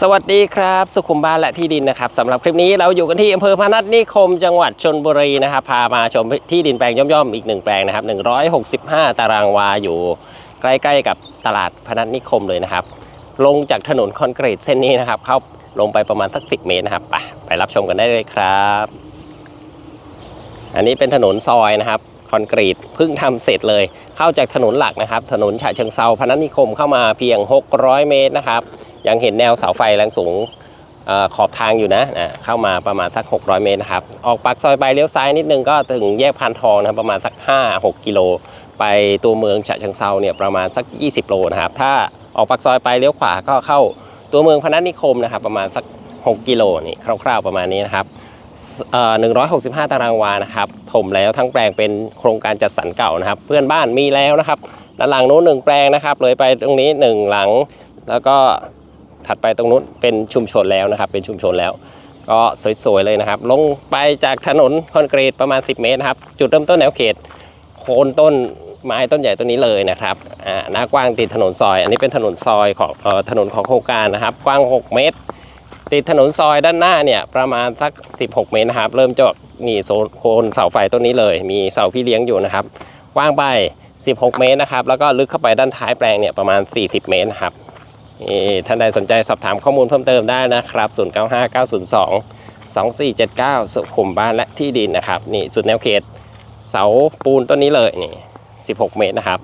สวัสดีครับ สุขุมบ้านและที่ดินนะครับสำหรับคลิปนี้เราอยู่กันที่อำเภอพนัสนิคมจังหวัดชนบุรีนะครับพามาชมที่ดินแปลงย่อมๆอีกหนึ่งแปลงนะครับ165 ตารางวาอยู่ ใกล้ๆกับตลาดพนัสนิคมเลยนะครับ ลงจากถนนคอนกรีตเส้นนี้นะครับ เข้าลงไปประมาณสักสิเมตรนะครับไปไปรับชมกันได้เลยครับ อันนี้เป็นถนนซอยนะครับคอนกรีตเพิ่งทำเสร็จเลย เข้าจากถนนหลักนะครับ ถนนฉะเชิงเซาพนัสนิคมเข้ามาเพียง 600 เมตรนะครับ ยังเห็นแนวเสาไฟแรงสูงอขอบทางอยู่นะเข้ามาประมาณสัก 600 เมตรนะครับ ออกปากซอยไปเลี้ยวซ้ายนิดนึงก็ถึงแยกพานทองนะครับประมาณสัก 5-6 กิโล ไปตัวเมืองฉะเชิงเซาเนี่ยประมาณสัก 20 โลนะครับ ถ้าออกปากซอยไปเลี้ยวขวาก็เข้าตัวเมืองพนัสนิคมนะครับ ประมาณสัก 6 กิโลนี่คร่าวๆประมาณนี้นะครับเอ่อ165 ตารางวานะครับถมแล้วทั้งแปลงเป็นโครงการจัดสรรเก่านะครับ เพื่อนบ้านมีแล้วนะครับด้านหลังโน้นหนึ่งแปลงนะครับเลยไปตรงนี้หนึ่งหลังแล้วก็ ถัดไปตรงนู้นเป็นชุมชนแล้วนะครับ เป็นชุมชนแล้ว ก็สวยๆเลยนะครับ ลงไปจากถนนคอนกรีตประมาณ 10 เมตรนะครับ จุดเริ่มต้นแนวเขต โคนต้นไม้ต้นใหญ่ต้นนี้เลยนะครับอ่าหน้ากว้างติดถนนซอย อันนี้เป็นถนนซอยของเอ่อถนนของโครงการนะครับ กว้าง 6 เมตร ติดถนนซอยด้านหน้าเนี่ยประมาณสัก 16 เมตรนะครับ เริ่มจากนี่โซนโคนเสาไฟต้นนี้เลย มีเสาพี่เลี้ยงอยู่นะครับ กว้างไป 16 เมตรนะครับ แล้วก็ลึกเข้าไปด้านท้ายแปลงเนี่ยประมาณ 40 เมตรนะครับ ท่านใดสนใจสอบถามข้อมูลเพิ่มเติมได้นะครับ 095902 2479 สุขุมบ้านและที่ดินนะครับ นี่สุดแนวเขต เสาปูนต้นนี้เลยนี่ 16 เมตรนะครับ